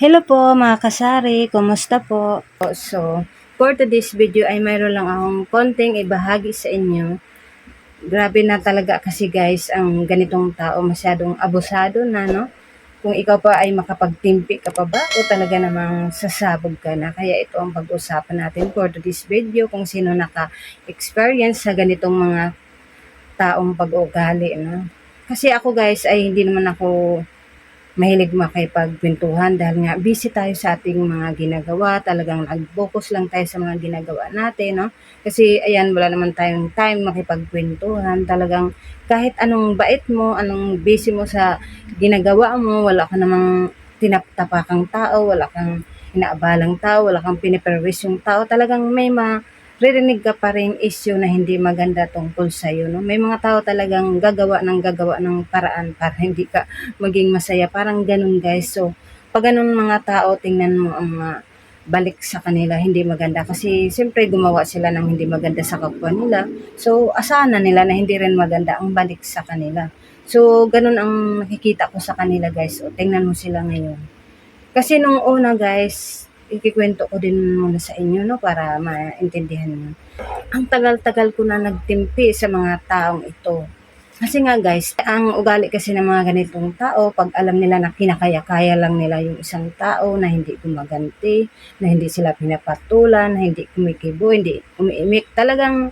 Hello po mga kasari, kumusta po? So, for today's video ay mayroon lang akong konting ibahagi sa inyo. Grabe na talaga kasi guys, ang ganitong tao masyadong abusado na, no? Kung ikaw pa ay makapagtimpi ka pa ba o talaga namang sasabog ka na. Kaya ito ang pag-usapan natin for today's video kung sino naka-experience sa ganitong mga taong pag-ugali, no? Kasi ako guys ay hindi naman ako mahilig makipagkwentuhan dahil nga busy tayo sa ating mga ginagawa. Talagang nag-focus lang tayo sa mga ginagawa natin, no? Kasi ayan, wala naman tayong time makipagkwentuhan. Talagang kahit anong bait mo, anong busy mo sa ginagawa mo, wala ka namang tinaptapakang tao, wala kang inaabalang tao, wala kang piniperwis yung tao. Talagang may ma ririnig ka pa rin issue na hindi maganda tungkol sa'yo. No? May mga tao talagang gagawa ng gagawa ng paraan para hindi ka maging masaya. Parang ganun guys. So, pag ganun mga tao, tingnan mo ang mga balik sa kanila, hindi maganda. Kasi siyempre gumawa sila ng hindi maganda sa kapwa nila. So, asahan na nila na hindi rin maganda ang balik sa kanila. So, ganun ang nakikita ko sa kanila guys. O, tingnan mo sila ngayon. Kasi nung una guys, ikikwento ko din muna sa inyo no para maintindihan niyo. Ang tagal-tagal ko na nagtimpi sa mga taong ito. Kasi nga guys, ang ugali kasi ng mga ganitong tao, pag alam nila na kinakaya-kaya lang nila yung isang tao na hindi gumaganti, na hindi sila pinapatulan, na hindi kumikibo, hindi umiimik, talagang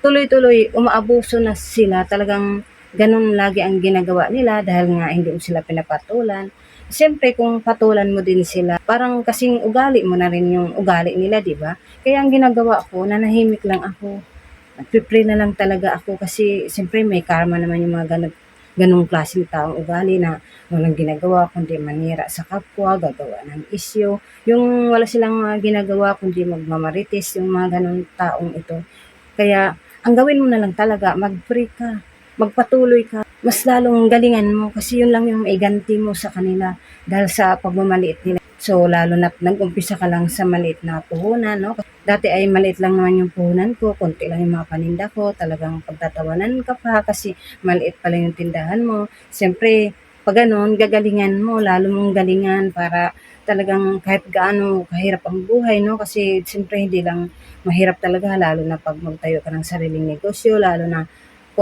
tuloy-tuloy umaabuso na sila. Talagang ganun lagi ang ginagawa nila dahil nga hindi sila pinapatulan. Siyempre, kung patulan mo din sila, parang kasing ugali mo na rin yung ugali nila, di ba? Kaya ang ginagawa ko, nanahimik lang ako. Nagpipray na lang talaga ako kasi siyempre may karma naman yung mga ganun, ganung klaseng taong ugali na walang ginagawa kundi manira sa kapwa, gagawa ng isyo. Yung wala silang mga ginagawa kundi magmamarites yung mga ganung taong ito. Kaya ang gawin mo na lang talaga, mag-pray ka, magpatuloy ka, mas lalong galingan mo kasi yun lang yung maiganti mo sa kanila dahil sa pagmamaliit nila. So, lalo na nag-umpisa ka lang sa maliit na puhunan, no? Dati ay maliit lang naman yung puhunan ko, konti lang yung mga paninda ko, talagang pagtatawanan ka pa kasi maliit pa lang yung tindahan mo. Siyempre, pag ganun, gagalingan mo, lalo mong galingan para talagang kahit gaano kahirap ang buhay, no? Kasi siyempre hindi lang mahirap talaga, lalo na pag magtayo ka ng sariling negosyo, lalo na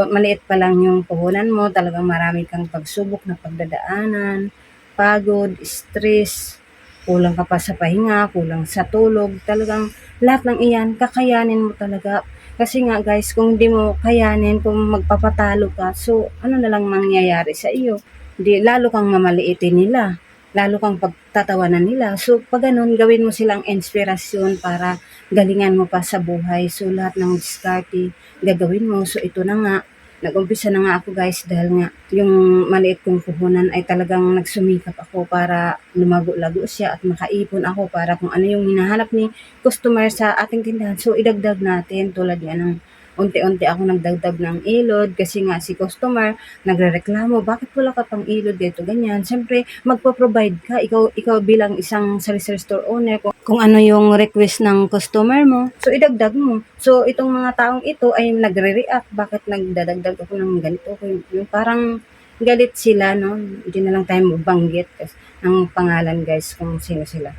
maliit pa lang yung puhunan mo, talagang marami kang pagsubok na pagdadaanan, pagod, stress, kulang ka pa sa pahinga, kulang sa tulog, talagang lahat ng iyan, kakayanin mo talaga. Kasi nga guys, kung hindi mo kayanin, kung magpapatalo ka, so ano na lang mangyayari sa iyo? Di, lalo kang mamaliitin nila, lalo kang pagtatawanan nila. So pag ganun, gawin mo silang inspirasyon para galingan mo pa sa buhay. So lahat ng diskarte, gagawin mo. So ito na nga, nag-umpisa na nga ako guys dahil nga yung maliit kong puhunan ay talagang nagsumikap ako para lumago-lago siya at makaipon ako para kung ano yung hinahanap ni customer sa ating tindahan. So idagdag natin tulad yan ng unti-unti ako nagdagdag ng ilod kasi nga si customer nagrereklamo, bakit wala ka pang ilod dito, ganyan. Siyempre, magpo-provide ka, ikaw, ikaw bilang isang sari-sari store owner, kung, kung ano yung request ng customer mo, so idagdag mo. So, itong mga taong ito ay nagre-react, bakit nagdadagdag ako ng ganito, yung, parang galit sila, no? Hindi na lang tayo mabanggit kasi ng pangalan, guys, kung sino sila.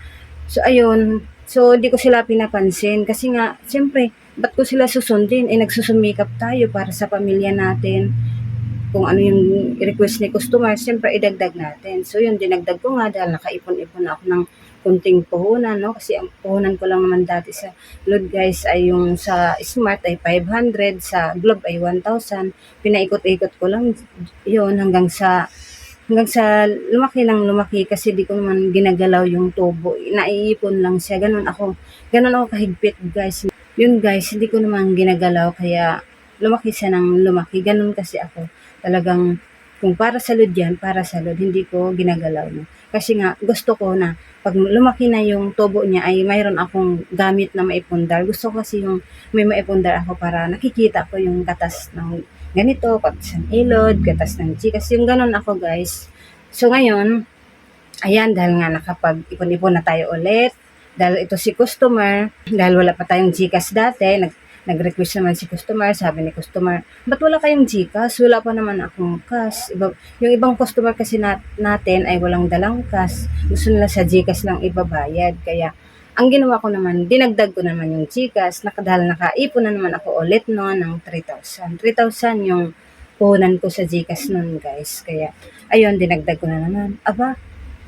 So, ayun. So, hindi ko sila pinapansin kasi nga, siyempre, ba't ko sila susundin? Eh, nagsusumikap tayo para sa pamilya natin. Kung ano yung request ni customer, siyempre, idagdag natin. So, yun, dinagdag ko nga dahil nakaipon-ipon ako ng kunting puhunan, no? Kasi ang puhunan ko lang naman dati sa load guys ay yung sa Smart ay 500, sa Globe ay 1,000. Pinaikot-ikot ko lang yun hanggang sa hanggang sa lumaki lang lumaki kasi di ko naman ginagalaw yung tubo. Naiipon lang siya. Ganun ako. Ganun ako kahigpit guys. Yun guys, hindi ko naman ginagalaw kaya lumaki siya ng lumaki. Ganun kasi ako. Talagang kung para sa load yan, para sa load, hindi ko ginagalaw. No? Kasi nga, gusto ko na pag lumaki na yung tubo niya ay mayroon akong gamit na maipundar. Gusto kasi yung may maipundar ako para nakikita ko yung katas ng ganito, katas ng ilod, katas ng chikas. Yung ganun ako guys. So ngayon, ayan, dahil nga nakapag-ipon-ipon na tayo ulit, dahil ito si customer, dahil wala pa tayong Gcash dati, nag, nag-request naman si customer, sabi ni customer, ba't wala kayong Gcash? Wala pa naman akong cash. Iba, yung ibang customer kasi na, natin ay walang dalang cash. Gusto nila sa Gcash lang ibabayad. Kaya, ang ginawa ko naman, dinagdag ko naman yung Gcash. Naka, dahil nakaipon na naman ako ulit no, ng 3,000. 3,000 yung puhunan ko sa Gcash nun guys. Kaya, ayun, dinagdag ko na naman. Aba,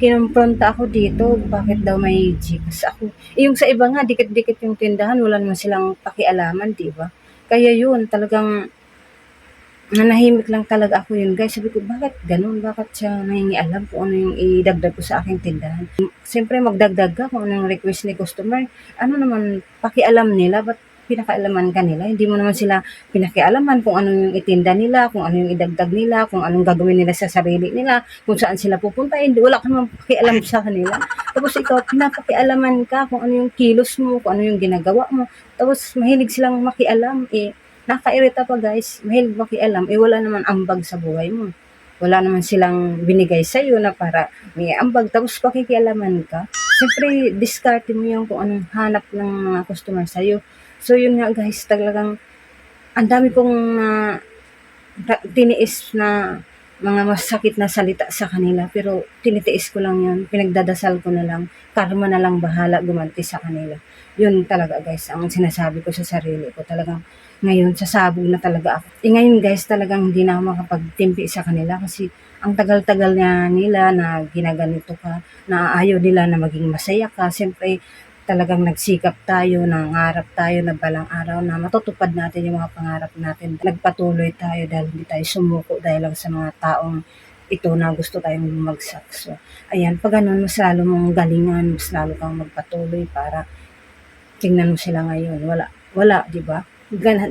kinumpronta ako dito, bakit daw may Gcash ako? Eh, yung sa iba nga, dikit-dikit yung tindahan, wala naman silang pakialaman, di ba? Kaya yun, talagang nanahimik lang talaga ako yun guys. Sabi ko, bakit ganun? Bakit siya nangingialam kung ano yung idagdag ko sa aking tindahan? Siyempre, magdagdag ka kung anong request ni customer. Ano naman, pakialam nila, ba't pinakaalaman ka nila? Hindi mo naman sila pinakialaman kung ano yung itinda nila, kung ano yung idagdag nila, kung anong gagawin nila sa sarili nila, kung saan sila pupunta. Hindi, wala ka naman pakialam sa kanila. Tapos ikaw, pinapakialaman ka kung ano yung kilos mo, kung ano yung ginagawa mo. Tapos mahilig silang makialam. Eh, nakairita pa guys, mahilig makialam. Eh, wala naman ambag sa buhay mo. Wala naman silang binigay sa'yo na para may ambag. Tapos pakikialaman ka. Siyempre, discard mo yung kung anong hanap ng mga customer sa'yo. So, yun nga guys, talagang ang dami kong na tiniis na mga masakit na salita sa kanila. Pero tinitiis ko lang yun. Pinagdadasal ko na lang. Karma na lang bahala gumanti sa kanila. Yun talaga guys, ang sinasabi ko sa sarili ko. Talagang ngayon, sasabog na talaga ako. E ngayon guys, talagang hindi na ako makapagtimpi sa kanila kasi ang tagal-tagal na nila na ginaganito ka, na ayaw nila na maging masaya ka. Siyempre, talagang nagsikap tayo, nangarap tayo na balang araw na matutupad natin yung mga pangarap natin. Nagpatuloy tayo dahil hindi tayo sumuko dahil lang sa mga taong ito na gusto tayong bumagsak. Ayan, pag ganun, mas lalo mong galingan, mas lalo kang magpatuloy para tingnan mo sila ngayon. Wala, wala, di ba?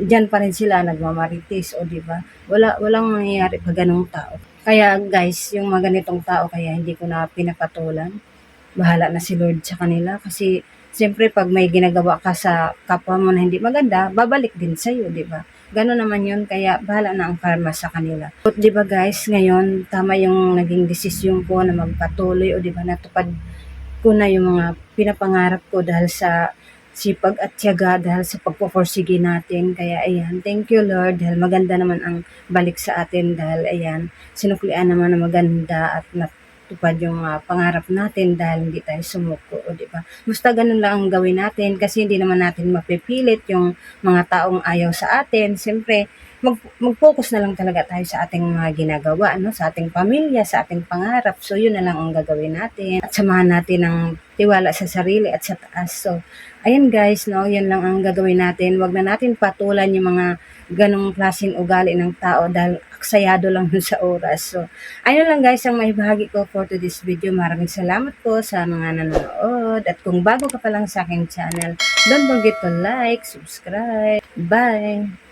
Diyan pa rin sila nagmamarites, o di ba? Wala, walang mangyayari pag ganung tao. Kaya guys, yung mga ganitong tao, kaya hindi ko na pinapatulan. Bahala na si Lord sa kanila kasi Siyempre, pag may ginagawa ka sa kapwa mo na hindi maganda, babalik din sa'yo, di ba? Gano'n naman yun, kaya bahala na ang karma sa kanila. But di ba guys, ngayon, tama yung naging desisyon ko na magpatuloy o di ba natupad ko na yung mga pinapangarap ko dahil sa sipag at tiyaga dahil sa pagpuporsige natin. Kaya ayan, thank you Lord dahil maganda naman ang balik sa atin dahil ayan, sinuklian naman na maganda at nat matupad yung uh, pangarap natin dahil hindi tayo sumuko, o di ba? Basta ganun lang ang gawin natin kasi hindi naman natin mapipilit yung mga taong ayaw sa atin. Siyempre, mag, mag-focus na lang talaga tayo sa ating mga ginagawa, no? sa ating pamilya, sa ating pangarap. So, yun na lang ang gagawin natin. At samahan natin ng tiwala sa sarili at sa taas. So, ayan guys, no? yan lang ang gagawin natin. Huwag na natin patulan yung mga ganong klaseng ugali ng tao dahil aksayado lang sa oras. So, ayun lang guys ang may bahagi ko for today's video. Maraming salamat po sa mga nanonood. At kung bago ka pa lang sa aking channel, don't forget to like, subscribe. Bye!